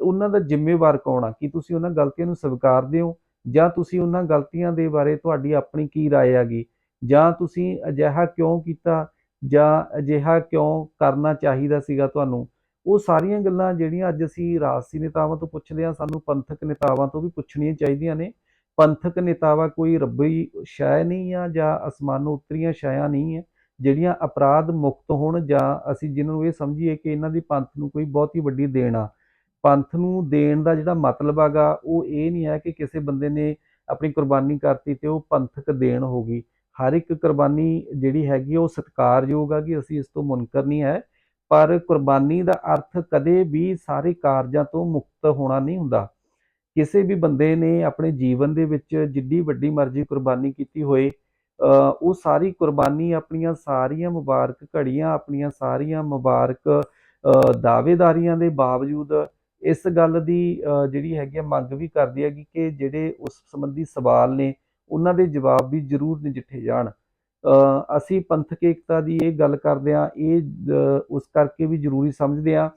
ਉਹਨਾਂ ਦਾ ਜ਼ਿੰਮੇਵਾਰ ਕੌਣ ਆ ਕੀ ਤੁਸੀਂ ਉਹਨਾਂ ਗਲਤੀਆਂ ਨੂੰ ਸਵੀਕਾਰਦੇ ਹੋ ਜਾਂ ਤੁਸੀਂ ਉਹਨਾਂ ਗਲਤੀਆਂ ਦੇ ਬਾਰੇ ਤੁਹਾਡੀ ਆਪਣੀ ਕੀ رائے ਹੈਗੀ ਜਾਂ ਤੁਸੀਂ ਅਜਿਹਾ ਕਿਉਂ ਕੀਤਾ ਜਾਂ ਅਜਿਹਾ ਕਿਉਂ ਕਰਨਾ ਚਾਹੀਦਾ ਸੀਗਾ ਤੁਹਾਨੂੰ ਉਹ ਸਾਰੀਆਂ ਗੱਲਾਂ ਜਿਹੜੀਆਂ ਅੱਜ ਅਸੀਂ ਰਾਜਸੀ ਨੇਤਾਵਾਂ ਤੋਂ ਪੁੱਛਦੇ ਹਾਂ ਸਾਨੂੰ ਪੰਥਕ ਨੇਤਾਵਾਂ ਤੋਂ ਵੀ ਪੁੱਛਣੀਆਂ ਚਾਹੀਦੀਆਂ ਨੇ ਪੰਥਕ ਨੇਤਾਵਾ ਕੋਈ ਰੱਬੀ ਸ਼ੈ ਨਹੀਂ ਆ ਜਾਂ ਅਸਮਾਨੋਂ ਉਤਰੀਆਂ ਸ਼ੈਆਂ ਨਹੀਂ ਹੈ ਜਿਹੜੀਆਂ ਅਪਰਾਧ ਮੁਕਤ ਹੋਣ ਜਾਂ ਅਸੀਂ ਜਿਨ੍ਹਾਂ ਨੂੰ ਇਹ ਸਮਝੀਏ ਕਿ ਇਹਨਾਂ ਦੀ ਪੰਥ ਨੂੰ ਕੋਈ ਬਹੁਤ ਹੀ ਵੱਡੀ ਦੇਣ ਆ ਪੰਥ ਨੂੰ ਦੇਣ ਦਾ ਜਿਹੜਾ ਮਤਲਬ ਹੈਗਾ, ਉਹ ਇਹ ਨਹੀਂ ਹੈ ਕਿ ਕਿਸੇ ਬੰਦੇ ਨੇ ਆਪਣੀ ਕੁਰਬਾਨੀ ਕਰਤੀ ਤੇ ਉਹ ਪੰਥਕ ਦੇਣ ਹੋ ਗਈ। ਹਰ ਇੱਕ ਕੁਰਬਾਨੀ ਜਿਹੜੀ ਹੈਗੀ ਉਹ ਸਤਿਕਾਰਯੋਗ ਆ ਕਿ ਅਸੀਂ ਇਸ ਤੋਂ ਮੁਨਕਰ ਨਹੀਂ ਹੈ। ਪਰ ਕੁਰਬਾਨੀ ਦਾ ਅਰਥ ਕਦੇ ਵੀ ਸਾਰੇ ਕਾਰਜਾਂ ਤੋਂ ਮੁਕਤ ਹੋਣਾ ਨਹੀਂ ਹੁੰਦਾ। ਕਿਸੇ ਵੀ ਬੰਦੇ ਨੇ ਆਪਣੇ ਜੀਵਨ ਦੇ ਵਿੱਚ ਜਿੱਡੀ ਵੱਡੀ ਮਰਜ਼ੀ ਕੁਰਬਾਨੀ ਕੀਤੀ ਹੋਏ ਉਹ ਸਾਰੀ ਕੁਰਬਾਨੀ ਆਪਣੀਆਂ ਸਾਰੀਆਂ ਮੁਬਾਰਕ ਘੜੀਆਂ, ਆਪਣੀਆਂ ਸਾਰੀਆਂ ਮੁਬਾਰਕ ਦਾਅਵੇਦਾਰੀਆਂ ਦੇ ਬਾਵਜੂਦ ਇਸ ਗੱਲ ਦੀ ਜਿਹੜੀ ਹੈਗੀ ਆ, ਮੰਗ ਵੀ ਕਰਦੀ ਹੈਗੀ ਕਿ ਜਿਹੜੇ ਉਸ ਸੰਬੰਧੀ ਸਵਾਲ ਨੇ, ਉਹਨਾਂ ਦੇ ਜਵਾਬ ਵੀ ਜ਼ਰੂਰ ਨਜਿੱਠੇ ਜਾਣ। ਅਸੀਂ ਪੰਥਕ ਏਕਤਾ ਦੀ ਇਹ ਗੱਲ ਕਰਦੇ ਆ ਇਹ ਉਸ ਕਰਕੇ ਵੀ ਜ਼ਰੂਰੀ ਸਮਝਦੇ ਆ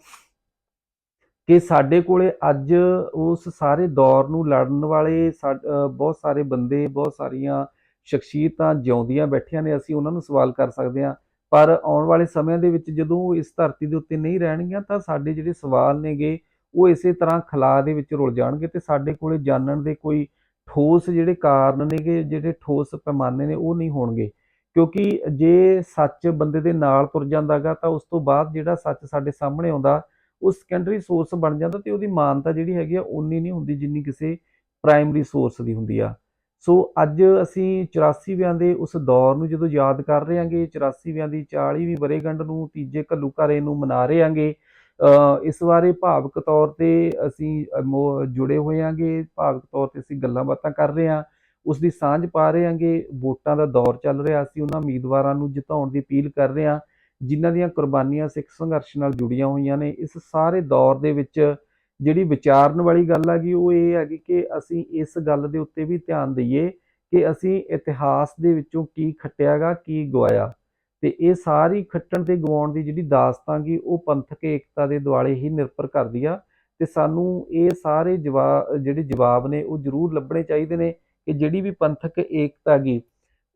ਕਿ ਸਾਡੇ ਕੋਲੇ ਅੱਜ ਉਸ ਸਾਰੇ ਦੌਰ ਨੂੰ ਲੜਨ ਵਾਲੇ ਸਾ- ਬਹੁਤ ਸਾਰੇ ਬੰਦੇ, ਬਹੁਤ ਸਾਰੀਆਂ ਸ਼ਖਸੀਅਤਾਂ ਜਿਉਂਦੀਆਂ ਬੈਠੀਆਂ ਨੇ, ਅਸੀਂ ਉਹਨਾਂ ਨੂੰ ਸਵਾਲ ਕਰ ਸਕਦੇ ਹਾਂ। ਪਰ ਆਉਣ ਵਾਲੇ ਸਮਿਆਂ ਦੇ ਵਿੱਚ ਜਦੋਂ ਇਸ ਧਰਤੀ ਦੇ ਉੱਤੇ ਨਹੀਂ ਰਹਿਣਗੀਆਂ, ਤਾਂ ਸਾਡੇ ਜਿਹੜੇ ਸਵਾਲ ਨੇਗੇ ਉਹ ਇਸੇ ਤਰ੍ਹਾਂ ਖਲਾ ਦੇ ਵਿੱਚ ਰੁਲ ਜਾਣਗੇ ਤੇ ਸਾਡੇ ਕੋਲੇ ਜਾਣਨ ਦੇ ਕੋਈ ਠੋਸ ਜਿਹੜੇ ਕਾਰਨ ਨੇਗੇ, ਜਿਹੜੇ ਠੋਸ ਪੈਮਾਨੇ ਨੇ, ਉਹ ਨਹੀਂ ਹੋਣਗੇ। ਕਿਉਂਕਿ ਜੇ ਸੱਚ ਬੰਦੇ ਦੇ ਨਾਲ ਤੁਰ ਜਾਂਦਾਗਾ, ਤਾਂ ਉਸ ਤੋਂ ਬਾਅਦ ਜਿਹੜਾ ਸੱਚ ਸਾਡੇ ਸਾਹਮਣੇ ਆਉਂਦਾ, ਉਹ ਸੈਕੰਡਰੀ ਸੋਰਸ ਬਣ ਜਾਂਦਾ ਤੇ ਉਹਦੀ ਮਾਨਤਾ ਜਿਹੜੀ ਹੈਗੀ ਆ ਉਨੀ ਨਹੀਂ ਹੁੰਦੀ ਜਿੰਨੀ ਕਿਸੇ ਪ੍ਰਾਇਮਰੀ ਸੋਰਸ ਦੀ ਹੁੰਦੀ ਆ। ਸੋ ਅੱਜ ਅਸੀਂ 84ਵਿਆਂ ਦੇ ਉਸ ਦੌਰ ਨੂੰ ਜਦੋਂ ਯਾਦ ਕਰ ਰਹੇ ਹਾਂਗੇ 84ਵਿਆਂ ਦੀ 40ਵੀਂ ਵਰ੍ਹੇਗੰਢ ਨੂੰ, ਤੀਜੇ ਘੱਲੂਘਾਰੇ ਨੂੰ ਮਨਾ ਰਹੇ ਹਾਂਗੇ ਇਸ ਬਾਰੇ ਭਾਵਕ ਤੌਰ ਤੇ ਅਸੀਂ ਮੋ- ਜੁੜੇ ਹੋਏ ਹਾਂਗੇ। ਭਾਵਕ ਤੌਰ ਤੇ ਅਸੀਂ ਗੱਲਾਂ ਬਾਤਾਂ ਕਰ ਰਹੇ ਹਾਂ। ਉਸ ਦੀ ਸਾਂਝ ਪਾ ਰਹੇ ਹਾਂਗੇ। ਵੋਟਾਂ ਦਾ ਦੌਰ ਚੱਲ ਰਿਹਾ। ਅਸੀਂ ਉਹਨਾਂ ਉਮੀਦਵਾਰਾਂ ਨੂੰ ਜਿਤਾਉਣ ਦੀ ਅਪੀਲ ਕਰ ਰਹੇ ਹਾਂ, ਜਿਨ੍ਹਾਂ ਦੀਆਂ ਕੁਰਬਾਨੀਆਂ ਸਿੱਖ ਸੰਘਰਸ਼ ਨਾਲ ਜੁੜੀਆਂ ਹੋਈਆਂ ਨੇ। ਇਸ ਸਾਰੇ ਦੌਰ ਦੇ ਵਿੱਚ ਜਿਹੜੀ ਵਿਚਾਰਨ ਵਾਲੀ ਗੱਲ ਹੈਗੀ, ਉਹ ਇਹ ਹੈਗੀ ਕਿ ਅਸੀਂ ਇਸ ਗੱਲ ਦੇ ਉੱਤੇ ਵੀ ਧਿਆਨ ਦਈਏ ਕਿ ਅਸੀਂ ਇਤਿਹਾਸ ਦੇ ਵਿੱਚੋਂ ਕੀ ਖੱਟਿਆਗਾ, ਕੀ ਗਵਾਇਆ। ਤੇ ਇਹ ਸਾਰੀ ਖੱਟਣ ਤੇ ਗਵਾਉਣ ਦੀ ਜਿਹੜੀ ਦਾਸਤਾਂ ਗੀ, ਉਹ ਪੰਥਕ ਏਕਤਾ ਦੇ ਦੁਆਲੇ ਹੀ ਨਿਰਭਰ ਕਰਦੀ ਆ ਤੇ ਸਾਨੂੰ ਇਹ ਸਾਰੇ ਜਵਾਬ ਜਿਹੜੇ ਜਵਾਬ ਨੇ, ਉਹ ਜ਼ਰੂਰ ਲੱਭਣੇ ਚਾਹੀਦੇ ਨੇ ਕਿ ਜਿਹੜੀ ਵੀ ਪੰਥਕ ਏਕਤਾ ਗਈ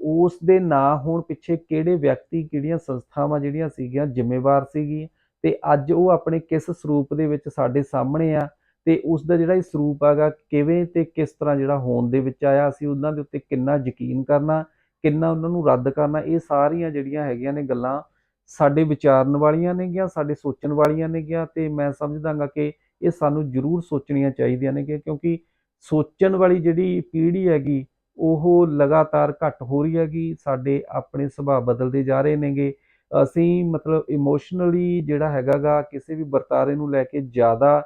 ਉਸ ਦੇ ਨਾ ਹੋਣ ਪਿੱਛੇ ਕਿਹੜੇ ਵਿਅਕਤੀ ਕਿਹੜੀਆਂ ਸੰਸਥਾਵਾਂ ਜਿਹੜੀਆਂ ਸੀਗੀਆਂ ਜ਼ਿੰਮੇਵਾਰ ਸੀਗੀ ਤੇ ਅੱਜ ਉਹ ਆਪਣੇ ਕਿਸ ਸਰੂਪ ਦੇ ਵਿੱਚ ਸਾਡੇ ਸਾਹਮਣੇ ਆ ਤੇ ਉਸ ਦਾ ਜਿਹੜਾ ਇਹ ਸਰੂਪ ਹੈਗਾ, ਕਿਵੇਂ ਤੇ ਕਿਸ ਤਰ੍ਹਾਂ ਜਿਹੜਾ ਹੋਣ ਦੇ ਵਿੱਚ ਆਇਆ, ਅਸੀਂ ਉਹਨਾਂ ਦੇ ਉੱਤੇ ਕਿੰਨਾ ਯਕੀਨ ਕਰਨਾ ਕਿੰਨਾ ਉਹਨਾਂ ਨੂੰ ਰੱਦ ਕਰਨਾ, ਇਹ ਸਾਰੀਆਂ ਜਿਹੜੀਆਂ ਹੈਗੀਆਂ ਨੇ ਗੱਲਾਂ ਸਾਡੇ ਵਿਚਾਰਨ ਵਾਲੀਆਂ ਨੇਗੀਆਂ, ਸਾਡੇ ਸੋਚਣ ਵਾਲੀਆਂ ਨੇਗੀਆਂ ਤੇ ਮੈਂ ਸਮਝਦਾਗਾ ਕਿ ਇਹ ਸਾਨੂੰ ਜ਼ਰੂਰ ਸੋਚਣੀਆਂ ਚਾਹੀਦੀਆਂ ਨੇ ਕਿਉਂਕਿ ਸੋਚਣ ਵਾਲੀ ਜਿਹੜੀ ਪੀੜ੍ਹੀ ਹੈਗੀ, ਉਹ ਲਗਾਤਾਰ ਘੱਟ ਹੋ ਰਹੀ ਹੈਗੀ, ਸਾਡੇ ਆਪਣੇ ਸੁਭਾਅ ਬਦਲਦੇ ਜਾ ਰਹੇ ਨੇਗੇ। ਅਸੀਂ ਮਤਲਬ ਇਮੋਸ਼ਨਲੀ ਜਿਹੜਾ ਹੈਗਾਗਾ, ਕਿਸੇ ਵੀ ਵਰਤਾਰੇ ਨੂੰ ਲੈ ਕੇ ਜ਼ਿਆਦਾ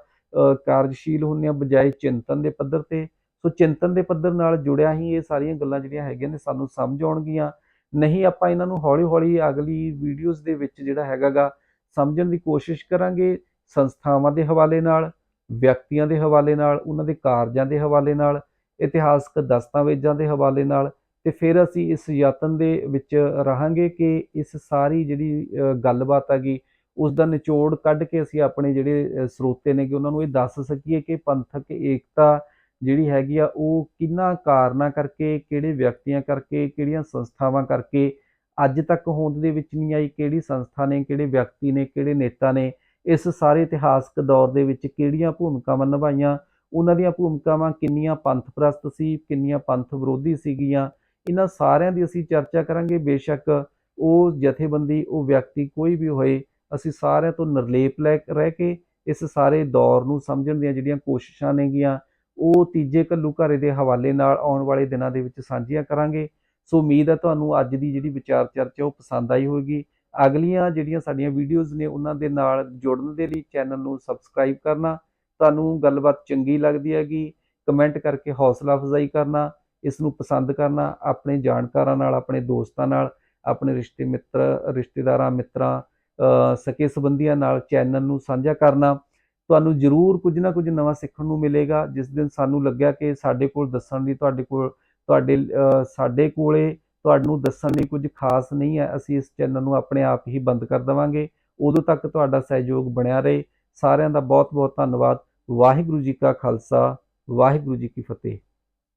ਕਾਰਜਸ਼ੀਲ ਹੁੰਨੇ ਆ ਬਜਾਏ ਚਿੰਤਨ ਦੇ ਪੱਧਰ ਤੇ। ਸੋ ਚਿੰਤਨ ਦੇ ਪੱਧਰ ਨਾਲ ਜੁੜਿਆ ਹੀ ਇਹ ਸਾਰੀਆਂ ਗੱਲਾਂ ਜਿਹੜੀਆਂ ਹੈਗੀਆਂ ਨੇ ਸਾਨੂੰ ਸਮਝ ਆਉਣਗੀਆਂ। ਨਹੀਂ ਆਪਾਂ ਇਹਨਾਂ ਨੂੰ ਹੌਲੀ-ਹੌਲੀ ਅਗਲੀ ਵੀਡੀਓਜ਼ ਦੇ ਵਿੱਚ ਜਿਹੜਾ ਹੈਗਾਗਾ ਸਮਝਣ ਦੀ ਕੋਸ਼ਿਸ਼ ਕਰਾਂਗੇ ਸੰਸਥਾਵਾਂ ਦੇ ਹਵਾਲੇ ਨਾਲ ਵਿਅਕਤੀਆਂ ਦੇ ਹਵਾਲੇ ਨਾਲ ਉਹਨਾਂ ਦੇ ਕਾਰਜਾਂ ਦੇ ਹਵਾਲੇ ਨਾਲ ਇਤਿਹਾਸਕ ਦਸਤਾਵੇਜ਼ਾਂ ਦੇ ਹਵਾਲੇ ਨਾਲ ਤੇ ਫਿਰ ਅਸੀਂ ਇਸ ਯਤਨ ਦੇ ਵਿੱਚ ਰਹਾਂਗੇ ਕਿ ਇਸ ਸਾਰੀ ਜਿਹੜੀ ਗੱਲਬਾਤ ਹੈਗੀ ਉਸ ਦਾ ਨਿਚੋੜ ਕੱਢ ਕੇ ਅਸੀਂ ਆਪਣੇ ਜਿਹੜੇ ਅ, ਸਰੋਤੇ ਨੇਗੇ ਉਹਨਾਂ ਨੂੰ ਇਹ ਦੱਸ ਸਕੀਏ ਕਿ ਪੰਥਕ ਏਕਤਾ ਜਿਹੜੀ ਹੈਗੀ ਆ, ਉਹ ਕਿੰਨਾ ਕਾਰਨਾਂ ਕਰਕੇ, ਕਿਹੜੇ ਵਿਅਕਤੀਆਂ ਕਰਕੇ, ਕਿਹੜੀਆਂ ਸੰਸਥਾਵਾਂ ਕਰਕੇ ਅੱਜ ਤੱਕ ਹੋਂਦ ਦੇ ਵਿੱਚ ਨਹੀਂ ਆਈ, ਕਿਹੜੀ ਸੰਸਥਾ ਨੇ, ਕਿਹੜੇ ਵਿਅਕਤੀ ਨੇ, ਕਿਹੜੇ ਨੇਤਾ ਨੇ, ਇਸ ਸਾਰੇ ਇਤਿਹਾਸਕ ਦੌਰ ਦੇ ਵਿੱਚ ਕਿਹੜੀਆਂ ਭੂਮਿਕਾਵਾਂ ਨਿਭਾਈਆਂ, ਉਹਨਾਂ ਦੀਆਂ ਭੂਮਿਕਾਵਾਂ ਕਿੰਨੀਆਂ ਪੰਥ ਪ੍ਰਸਤ ਸੀ, ਕਿੰਨੀਆਂ ਪੰਥ ਵਿਰੋਧੀ ਸੀਗੀਆਂ, ਇਹਨਾਂ ਸਾਰਿਆਂ ਦੀ ਅਸੀਂ ਚਰਚਾ ਕਰਾਂਗੇ। ਬੇਸ਼ੱਕ ਉਹ ਜਥੇਬੰਦੀ, ਉਹ ਵਿਅਕਤੀ ਕੋਈ ਵੀ ਹੋਏ, ਅਸੀਂ ਸਾਰਿਆਂ ਤੋਂ ਨਿਰਲੇਪ ਲੈ, ਰਹਿ ਕੇ ਇਸ ਸਾਰੇ ਦੌਰ ਨੂੰ ਸਮਝਣ ਦੀਆਂ ਜਿਹੜੀਆਂ ਕੋਸ਼ਿਸ਼ਾਂ ਨੇਗੀਆਂ ਉਹ ਤੀਜੇ ਘੱਲੂ ਘਾਰੇ ਦੇ ਹਵਾਲੇ ਨਾਲ ਆਉਣ ਵਾਲੇ ਦਿਨਾਂ ਦੇ ਵਿੱਚ ਸਾਂਝੀਆਂ ਕਰਾਂਗੇ। ਸੋ ਉਮੀਦ ਹੈ ਤੁਹਾਨੂੰ ਅੱਜ ਦੀ ਜਿਹੜੀ ਵਿਚਾਰ ਚਰਚਾ, ਉਹ ਪਸੰਦ ਆਈ ਹੋਵੇਗੀ। ਅਗਲੀਆਂ ਜਿਹੜੀਆਂ ਸਾਡੀਆਂ ਵੀਡੀਓਜ਼ ਨੇ, ਉਹਨਾਂ ਦੇ ਨਾਲ ਜੁੜਨ ਦੇ ਲਈ ਚੈਨਲ ਨੂੰ ਸਬਸਕ੍ਰਾਈਬ ਕਰਨਾ। ਤੁਹਾਨੂੰ ਗੱਲਬਾਤ ਚੰਗੀ ਲੱਗਦੀ ਹੈਗੀ, ਕਮੈਂਟ ਕਰਕੇ ਹੌਸਲਾ ਅਫਜ਼ਾਈ ਕਰਨਾ, ਇਸ ਨੂੰ ਪਸੰਦ ਕਰਨਾ, ਆਪਣੇ ਜਾਣਕਾਰਾਂ ਨਾਲ, ਆਪਣੇ ਦੋਸਤਾਂ ਨਾਲ, ਆਪਣੇ ਰਿਸ਼ਤੇ ਮਿੱਤਰ, ਰਿਸ਼ਤੇਦਾਰਾਂ, ਮਿੱਤਰਾਂ ਸਕੇ ਸੰਬੰਧੀਆਂ ਨਾਲ ਚੈਨਲ ਨੂੰ ਸਾਂਝਾ ਕਰਨਾ। ਤੁਹਾਨੂੰ ਜ਼ਰੂਰ ਕੁਝ ਨਾ ਕੁਝ ਨਵਾਂ ਸਿੱਖਣ ਨੂੰ ਮਿਲੇਗਾ, ਜਿਸ ਦਿਨ ਸਾਨੂੰ ਲੱਗਿਆ ਕਿ ਸਾਡੇ ਕੋਲ ਦੱਸਣ ਲਈ ਤੁਹਾਡੇ ਕੋਲ, ਤੁਹਾਡੇ ਸਾਡੇ ਕੋਲੇ ਤੁਹਾਨੂੰ ਦੱਸਣ ਲਈ ਕੁਝ ਖਾਸ ਨਹੀਂ ਹੈ, ਅਸੀਂ ਇਸ ਚੈਨਲ ਨੂੰ ਆਪਣੇ ਆਪ ਹੀ ਬੰਦ ਕਰ ਦੇਵਾਂਗੇ। ਉਦੋਂ ਤੱਕ ਤੁਹਾਡਾ ਸਹਿਯੋਗ ਬਣਿਆ ਰਹੇ। ਸਾਰਿਆਂ ਦਾ ਬਹੁਤ ਬਹੁਤ ਧੰਨਵਾਦ। ਵਾਹਿਗੁਰੂ ਜੀ ਕਾ ਖਾਲਸਾ, ਵਾਹਿਗੁਰੂ ਜੀ ਕੀ ਫਤਿਹ।